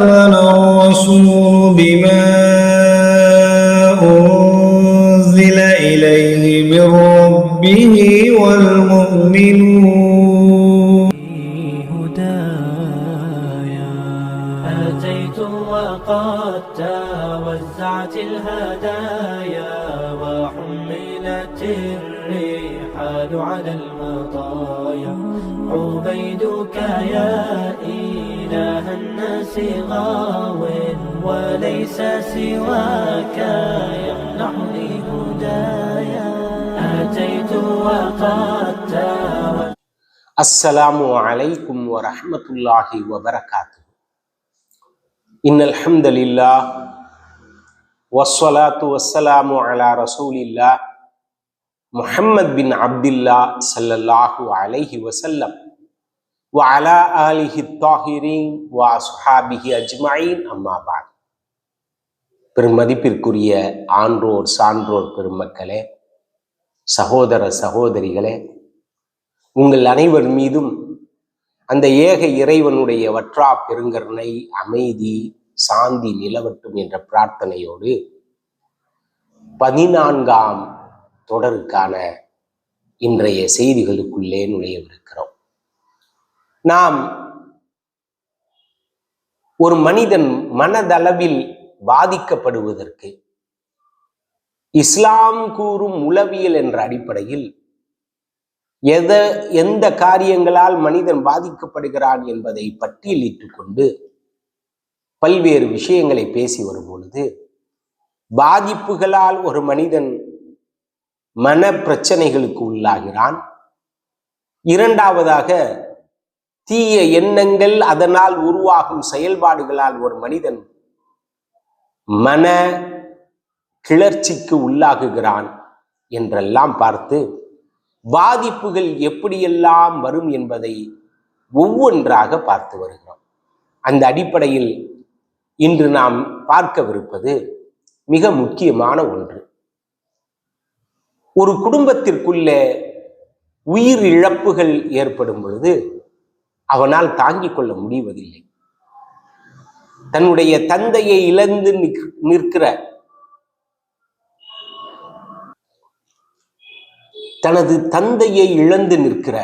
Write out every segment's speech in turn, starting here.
الرسول بما أنزل إليه من ربه والمؤمنون هدايا أتيت وقد توزعت الهدايا وحملت الرحال على عبيدك يا إله الناس غاو وليس سواك يمنحني هدايا. أتيت وقد توزعت السلام عليكم ورحمة الله وبركاته. إن الحمد لله والصلاة والسلام على رسول الله محمد بن عبد الله صلى الله عليه وسلم وعلى آله الطاهرين وأصحابه أجمعين أما بعد பெருமதிப்பிற்குரிய ஆன்றோர் சான்றோர் பெருமக்களே சகோதர சகோதரிகளே உங்கள் அனைவர் மீதும் அந்த ஏக இறைவனுடைய வற்றா பெருங்கருணை அமைதி சாந்தி நிலவட்டும் என்ற பிரார்த்தனையோடு பதினான்காம் தொடருக்கான இன்றைய செய்திகளுக்குள்ளே நுழையவிருக்கிறோம். நாம் ஒரு மனிதன் மனதளவில் பாதிக்கப்படுவதற்கு இஸ்லாம் கூறும் உளவியல் என்ற அடிப்படையில் எத எந்த காரியங்களால் மனிதன் பாதிக்கப்படுகிறான் என்பதை பட்டியலிட்டு கொண்டு பல்வேறு விஷயங்களை பேசி வரும் பொழுது பாதிப்புகளால் ஒரு மனிதன் மன பிரச்சனைகளுக்கு உள்ளாகிறான். இரண்டாவதாக தீய எண்ணங்கள் அதனால் உருவாகும் செயல்பாடுகளால் ஒரு மனிதன் மன கிளர்ச்சிக்கு உள்ளாகுகிறான் என்றெல்லாம் பார்த்து பாதிப்புகள் எப்படியெல்லாம் வரும் என்பதை ஒவ்வொன்றாக பார்த்து வருகிறோம் அந்த அடிப்படையில் இன்று நாம் பார்க்கவிருப்பது மிக முக்கியமான ஒன்று. ஒரு குடும்பத்திற்குள்ளே உயிர் இழப்புகள் ஏற்படும் பொழுது அவனால் தாங்கிக் கொள்ள முடிவதில்லை. தன்னுடைய தந்தையை இழந்து நிற்கிற தனது தந்தையை இழந்து நிற்கிற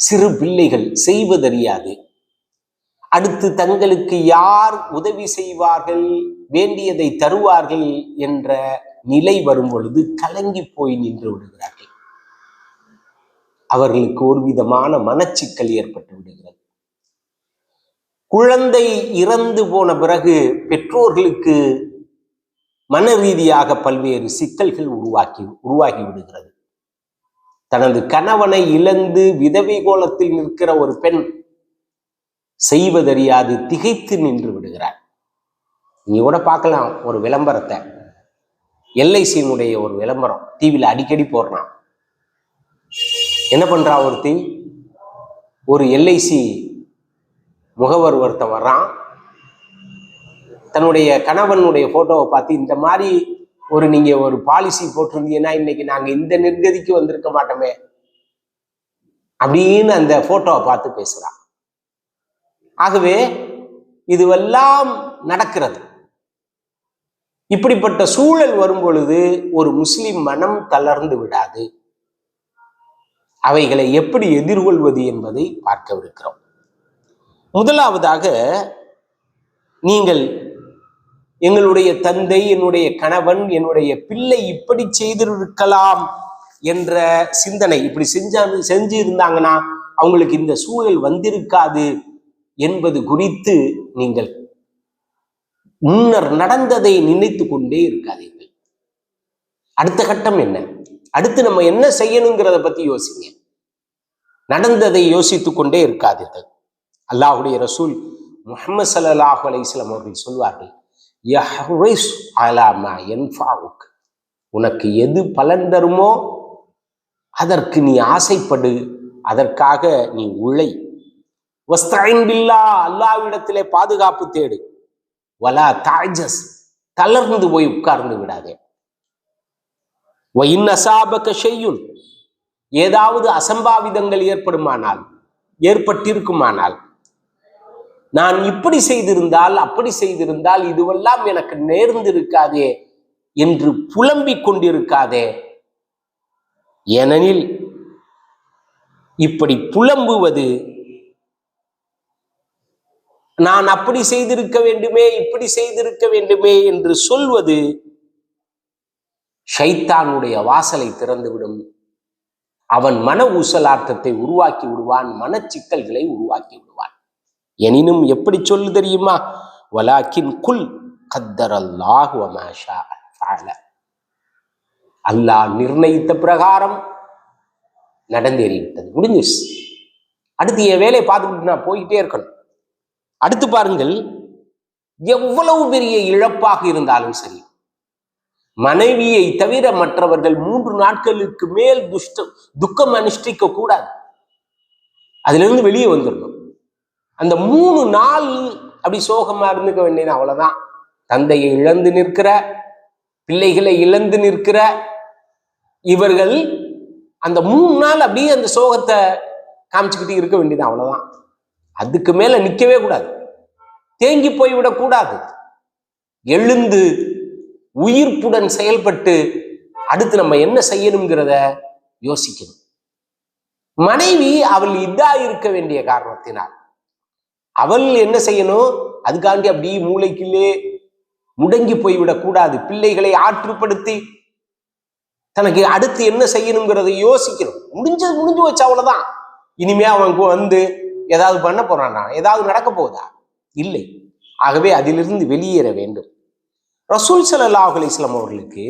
சிறு பிள்ளைகள் செய்வதறியாது. அடுத்து தங்களுக்கு யார் உதவி செய்வார்கள் வேண்டியதை தருவார்கள் என்ற நிலை வரும் பொழுது கலங்கி போய் நின்று விடுகிறார்கள். அவர்களுக்கு ஒரு விதமான மனச்சிக்கல் ஏற்பட்டு விடுகிறது. குழந்தை இறந்து போன பிறகு பெற்றோர்களுக்கு மன ரீதியாக பல்வேறு சிக்கல்கள் உருவாக்கி உருவாகி விடுகிறது. தனது கணவனை இழந்து விதவை கோலத்தில் நிற்கிற ஒரு பெண் செய்வதறியாது திகைத்து நின்று விடுகிறார் நீ கூட பார்க்கலாம் ஒரு விளம்பரத்தை. எல்ஐசியினுடைய ஒரு விளம்பரம். டிவியில் அடிக்கடி போடுறான். என்ன பண்ணுறா ஒருத்தி? ஒரு எல்ஐசி முகவர் ஒருத்தன் வர்றான். தன்னுடைய கணவனுடைய ஃபோட்டோவை பார்த்து இந்த மாதிரி ஒரு நீங்கள் ஒரு பாலிசி போட்டிருந்தீங்கன்னா இன்னைக்கு நாங்கள் இந்த நிர்கதிக்கு வந்திருக்க மாட்டோமே. அப்படின்னு அந்த ஃபோட்டோவை பார்த்து பேசுகிறான் ஆகவே இதுவெல்லாம் நடக்கிறது. இப்படிப்பட்ட சூழல் வரும் பொழுது ஒரு முஸ்லிம் மனம் தளர்ந்து விடாது. அவைகளை எப்படி எதிர்கொள்வது என்பதை பார்க்கவிருக்கிறோம். முதலாவதாக நீங்கள் எங்களுடைய தந்தை என்னுடைய கணவன் என்னுடைய பிள்ளை இப்படி செய்திருக்கலாம் என்ற சிந்தனை இப்படி செஞ்சா செஞ்சு இருந்தாங்கன்னா அவங்களுக்கு இந்த சூழல் வந்திருக்காது என்பது குறித்து நீங்கள் முன்னர் நடந்ததை நினைத்து கொண்டே இருக்காதீர்கள். அடுத்த கட்டம் என்ன? அடுத்து நம்ம என்ன செய்யணுங்கிறத பத்தி யோசிங்க. நடந்ததை யோசித்துக் கொண்டே இருக்காதீர்கள். அல்லாஹுடைய ரசூல் முஹம்மது ஸல்லல்லாஹு அலைஹி அவர்கள் சொல்வார்கள் உனக்கு எது பலன் தருமோ அதற்கு நீ ஆசைப்படு அதற்காக நீ உழை. வஸ்தஐன் பில்லா அல்லாவிடத்திலே பாதுகாப்பு தேடு. வலா தாஜஸ் தளர்ந்து போய் உட்கார்ந்து விடாதே. வயின் அசாபக ஏதாவது அசம்பாவிதங்கள் ஏற்படுமானால் ஏற்பட்டிருக்குமானால் நான் இப்படி செய்திருந்தால் அப்படி செய்திருந்தால் இதுவெல்லாம் எனக்கு நேர்ந்திருக்காதே என்று புலம்பிக் கொண்டிருக்காதே. ஏனெனில் இப்படி புலம்புவது நான் அப்படி செய்திருக்க வேண்டுமே இப்படி செய்திருக்க வேண்டுமே என்று சொல்வது ஷைத்தானுடைய வாசலை திறந்துவிடும். அவன் மன ஊசலாட்டத்தை உருவாக்கி விடுவான் மனச்சிக்கல்களை உருவாக்கி விடுவான். எனினும் எப்படி சொல்லு தெரியுமா? வலாக்கின் குல் கத்தர் அல்லாஹ் அல்லாஹ் நிர்ணயித்த பிரகாரம் நடந்தேறிவிட்டது. முடிஞ்சிருச்சு. அடுத்து என் வேலையை பார்த்துக்கிட்டு நான் போய்கிட்டே இருக்கணும். அடுத்து பாருங்கள் எவ்வளவு பெரிய இழப்பாக இருந்தாலும் சரி மனைவியை தவிர மற்றவர்கள் மூன்று நாட்களுக்கு மேல் துஷ்டம் துக்கம் அனுஷ்டிக்க கூடாது. அதுல இருந்து வெளியே வந்துடணும் அந்த மூணு நாள் அப்படி சோகமா இருந்துக்க வேண்டியது அவ்வளவுதான். தந்தையை இழந்து நிற்கிற பிள்ளைகளை இழந்து நிற்கிற இவர்கள் அந்த மூணு நாள் அப்படியே அந்த சோகத்தை காமிச்சுக்கிட்டு இருக்க வேண்டியது அவ்வளவுதான். அதுக்கு மேல நிற்கவே கூடாது. தேங்கி போய்விடக் கூடாது. எழுந்து உயிர்ப்புடன் செயல்பட்டு அடுத்து நம்ம என்ன செய்யணுங்கிறத யோசிக்கணும். மனைவி அவள் இதா இருக்க வேண்டிய காரணத்தினால் அவள் என்ன செய்யணும்? அதுக்காண்டி அப்படி மூளைக்குள்ளே முடங்கி போய்விடக் கூடாது. பிள்ளைகளை ஆற்றுப்படுத்தி தனக்கு அடுத்து என்ன செய்யணுங்கிறத யோசிக்கணும். முடிஞ்சது முடிஞ்சு வச்சு அவ்வளவுதான். இனிமே அவனுக்கு வந்து ஏதாவது பண்ண போறானா ஏதாவது நடக்க போகுதா? இல்லை. ஆகவே அதிலிருந்து வெளியேற வேண்டும். ரசூல் ஸல்லல்லாஹு அலிஸ்லாம் அவர்களுக்கு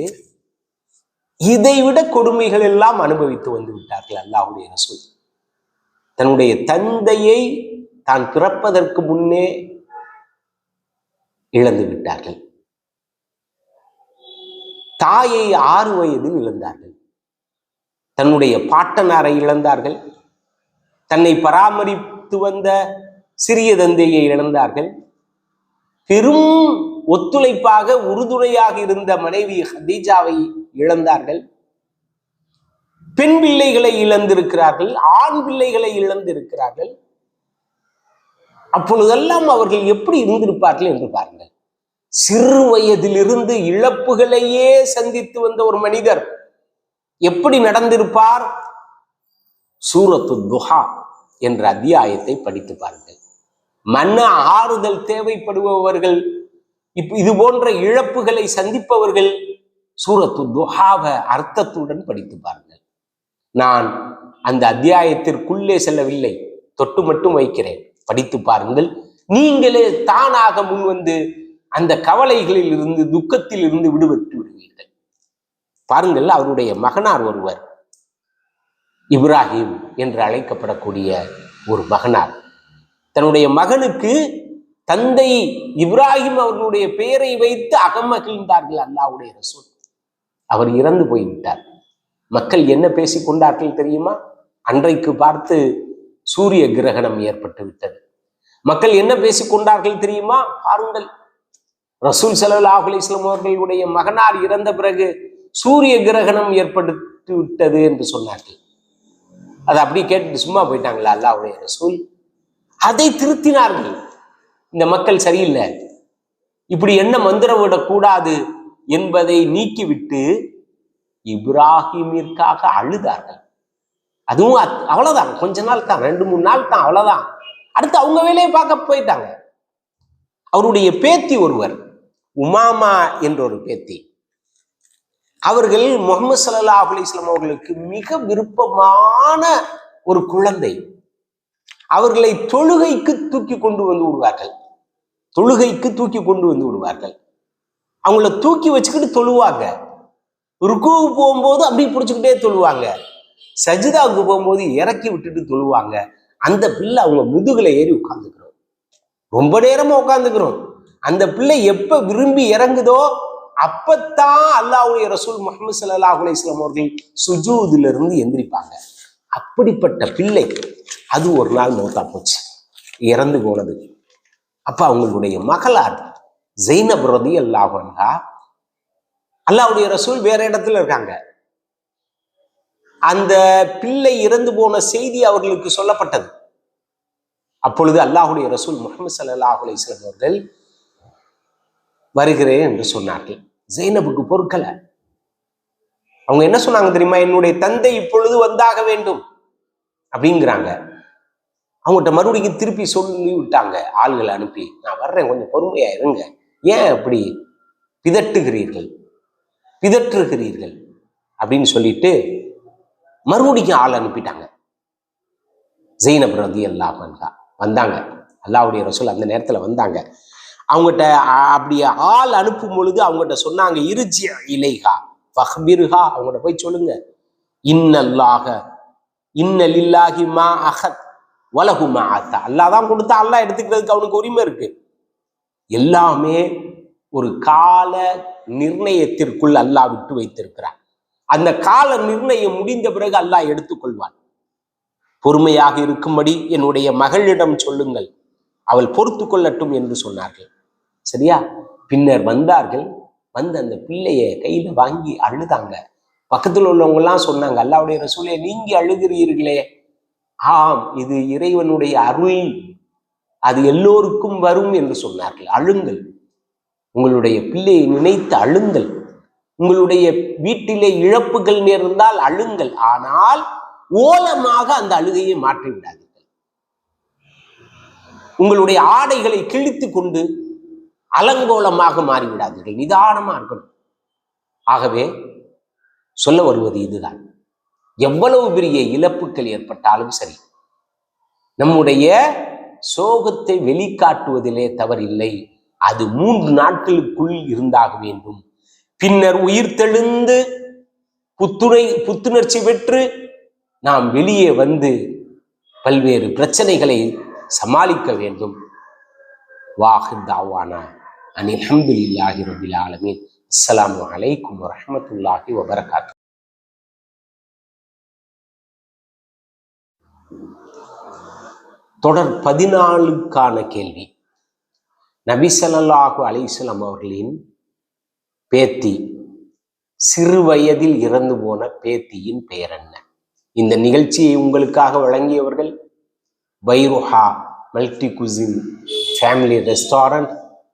இதைவிட கொடுமைகள் எல்லாம் அனுபவித்து வந்து விட்டார்கள் அல்லாஹுடைய ரசூல். தன்னுடைய தந்தையை தான் பிறப்பதற்கு முன்னே இழந்து விட்டார்கள். தாயை ஆறு வயதில் இழந்தார்கள். தன்னுடைய பாட்டனாரை இழந்தார்கள். தன்னை பராமரித்து வந்த சிறிய தந்தையை இழந்தார்கள். பெரும் ஒத்துழைப்பாக உறுதுணையாக இருந்த மனைவி ஹதீஜாவை இழந்தார்கள். பெண் பிள்ளைகளை இழந்திருக்கிறார்கள் ஆண் பிள்ளைகளை இழந்திருக்கிறார்கள். அப்பொழுதெல்லாம் அவர்கள் எப்படி இருந்திருப்பார்கள் என்று பாருங்கள். சிறு வயதிலிருந்து இழப்புகளையே சந்தித்து வந்த ஒரு மனிதர் எப்படி நடந்திருப்பார்? சூரத்து துஹா. என்ற அத்தியாயத்தை படித்து பாருங்கள். மன ஆறுதல் தேவைப்படுபவர்கள் இப்ப இது போன்ற இழப்புகளை சந்திப்பவர்கள் சூரத்து துஹாவை அர்த்தத்துடன் படித்து பாருங்கள். நான் அந்த அத்தியாயத்திற்குள்ளே செல்லவில்லை தொட்டு மட்டும் வைக்கிறேன். படித்து பாருங்கள். நீங்களே தானாக முன்வந்து அந்த கவலைகளில் இருந்து துக்கத்தில் இருந்து விடுபட்டு விடுவீர்கள். பாருங்கள் அவருடைய மகனார் ஒருவர். இப்ராஹிம் என்று அழைக்கப்படக்கூடிய ஒரு மகனார். தன்னுடைய மகனுக்கு தந்தை இப்ராஹிம் அவர்களுடைய பெயரை வைத்து அகமகிழ்ந்தார்கள் அல்லாவுடைய ரசூல். அவர் இறந்து போய்விட்டார். மக்கள் என்ன பேசிக் கொண்டார்கள் தெரியுமா? அன்றைக்கு பார்த்து சூரிய கிரகணம் ஏற்பட்டு விட்டது. மக்கள் என்ன பேசிக் கொண்டார்கள் தெரியுமா? பாருங்கள். ரசூல் ஸல்லல்லாஹு அலைஹி அவர்களுடைய மகனார் இறந்த பிறகு சூரிய கிரகணம் ஏற்பட்டு விட்டது என்று சொன்னார்கள். அதை அப்படியே கேட்டுட்டு சும்மா போயிட்டாங்களா அல்லாவுடைய ரசூல்? அதை திருத்தினார்கள். இந்த மக்கள் சரியில்லை. இப்படி என்ன மந்திரம் விடக்கூடாது என்பதை நீக்கிவிட்டு இப்ராஹிமிற்காக அழுதார்கள். அதுவும் அவ்வளோதான் அவ்வளவுதான். கொஞ்ச நாள் தான் ரெண்டு மூணு நாள் தான் அவ்வளவுதான். அடுத்து அவங்க வேலையை பார்க்க போயிட்டாங்க. அவருடைய பேத்தி ஒருவர் உமாமா என்ற ஒரு பேத்தி. அவர்கள் முகமது சல்லா அலிஸ்லாம் அவர்களுக்கு மிக விருப்பமான ஒரு குழந்தை. அவர்களை தொழுகைக்கு தூக்கி கொண்டு வந்து விடுவார்கள். தொழுகைக்கு தூக்கி கொண்டு வந்து விடுவார்கள். அவங்கள தூக்கி வச்சுக்கிட்டு தொழுவாங்க. ருக்குவுக்கு போகும்போது அப்படி பிடிச்சிக்கிட்டே தொழுவாங்க. சஜிதாவுக்கு போகும்போது இறக்கி விட்டுட்டு தொழுவாங்க. அந்த பிள்ளை அவங்க முதுகில் ஏறி உட்காந்துக்கிறோம் ரொம்ப நேரமாக உட்காந்துக்கிறோம் அந்த பிள்ளை எப்போ விரும்பி இறங்குதோ அப்பத்தான் அல்லாவுடைய ரசூல் முகமது ஸல்லல்லாஹு அலிஸ்லாம் அவர்கள் சுஜூதுல இருந்து எந்திரிப்பாங்க. அப்படிப்பட்ட பிள்ளை அது ஒரு நாள் மௌத்தா போச்சு. இறந்து போனது. அப்ப அவங்களுடைய மகளார் ஜெய்னப் ரதி அல்லாஹ் அல்லாஹ்வுடைய ரசூல் வேற இடத்துல இருக்காங்க. அந்த பிள்ளை இறந்து போன செய்தி அவர்களுக்கு சொல்லப்பட்டது. அப்பொழுது அல்லாஹுடைய ரசூல் முகமது சல்லாஹூ அலிஸ்லாம் அவர்கள் வருகிறேன் என்று சொன்னார்கள். ஜெய்னபுக்கு பொறுக்கல. அவங்க என்ன சொன்னாங்க தெரியுமா? என்னுடைய தந்தை இப்பொழுது வந்தாக வேண்டும். அப்படிங்கிறாங்க. அவங்ககிட்ட மறுபடியும் திருப்பி சொல்லி விட்டாங்க. ஆள்களை அனுப்பி நான் வர்றேன் கொஞ்சம் பொறுமையா இருங்க. ஏன் அப்படி பிதட்டுகிறீர்கள் பிதற்றுகிறீர்கள்? அப்படின்னு சொல்லிட்டு மறுபடியும் ஆள் அனுப்பிட்டாங்க. ஜெயினப் ரதி அல்லாஹன்கா வந்தாங்க. அல்லாவுடைய ரசூல் அந்த நேரத்தில் வந்தாங்க. அவங்ககிட்ட அப்படி ஆள் அனுப்பும் பொழுது அவங்ககிட்ட சொன்னாங்க இருஜி இலைஹா ஃபஹ்பிருஹா. அவங்ககிட்ட போய் சொல்லுங்க. இன்னல்லாக இன்னலில்லாஹி மா அஹத் வலகு மா அத்தா. அல்லாஹ் தான் கொடுத்தா அல்லாஹ் எடுத்துக்கிறதுக்கு அவனுக்கு உரிமை இருக்கு. எல்லாமே ஒரு கால நிர்ணயத்திற்குள் அல்லாஹ் விட்டு வைத்திருக்கிறான். அந்த கால நிர்ணயம் முடிந்த பிறகு அல்லாஹ் எடுத்துக்கொள்வான். பொறுமையாக இருக்கும்படி என்னுடைய மகளிடம் சொல்லுங்கள். அவள் பொறுத்து கொள்ளட்டும் என்று சொன்னார்கள். சரியா? பின்னர் வந்தார்கள். வந்து அந்த பிள்ளைய கையில வாங்கி அழுதாங்க. பக்கத்தில் உள்ளவங்க எல்லாம் சொன்னாங்க அல்லாவுடைய ரசூலே நீங்க அழுகிறீர்களே. ஆம் இது இறைவனுடைய அருள். அது எல்லோருக்கும் வரும் என்று சொன்னார்கள். அழுங்கள். உங்களுடைய பிள்ளையை நினைத்து அழுங்கள். உங்களுடைய வீட்டிலே இழப்புகள் நேர்ந்தால் அழுங்கள். ஆனால் ஓலமாக அந்த அழுகையை மாற்றிவிடாதீர்கள். உங்களுடைய ஆடைகளை கிழித்து கொண்டு அலங்கோலமாக மாறிவிடாதீர்கள். நிதானமாக இருக்கணும். ஆகவே சொல்ல வருவது இதுதான். எவ்வளவு பெரிய இழப்புகள் ஏற்பட்டாலும் சரி நம்முடைய சோகத்தை வெளிக்காட்டுவதிலே தவறில்லை. அது மூன்று நாட்களுக்குள் இருந்தாக வேண்டும். பின்னர் உயிர் தெழுந்து புத்துணை புத்துணர்ச்சி பெற்று நாம் வெளியே வந்து பல்வேறு பிரச்சனைகளை சமாளிக்க வேண்டும். வாஹிந்தாவானா தாவானா அனில் ரபில் ஆலமீன். அஸ்லாம் அலைக்கும் வரமத்துல்லாஹி வபரகாத்து. தொடர் பதினாலுக்கான கேள்வி. நபி ஸல்லல்லாஹு அலைஹிஸ்ஸலாம் அவர்களின் பேத்தி சிறு வயதில் இறந்து போன பேத்தியின் பெயர் என்ன இந்த நிகழ்ச்சியை உங்களுக்காக வழங்கியவர்கள் பைருஹா multi cuisine family restaurant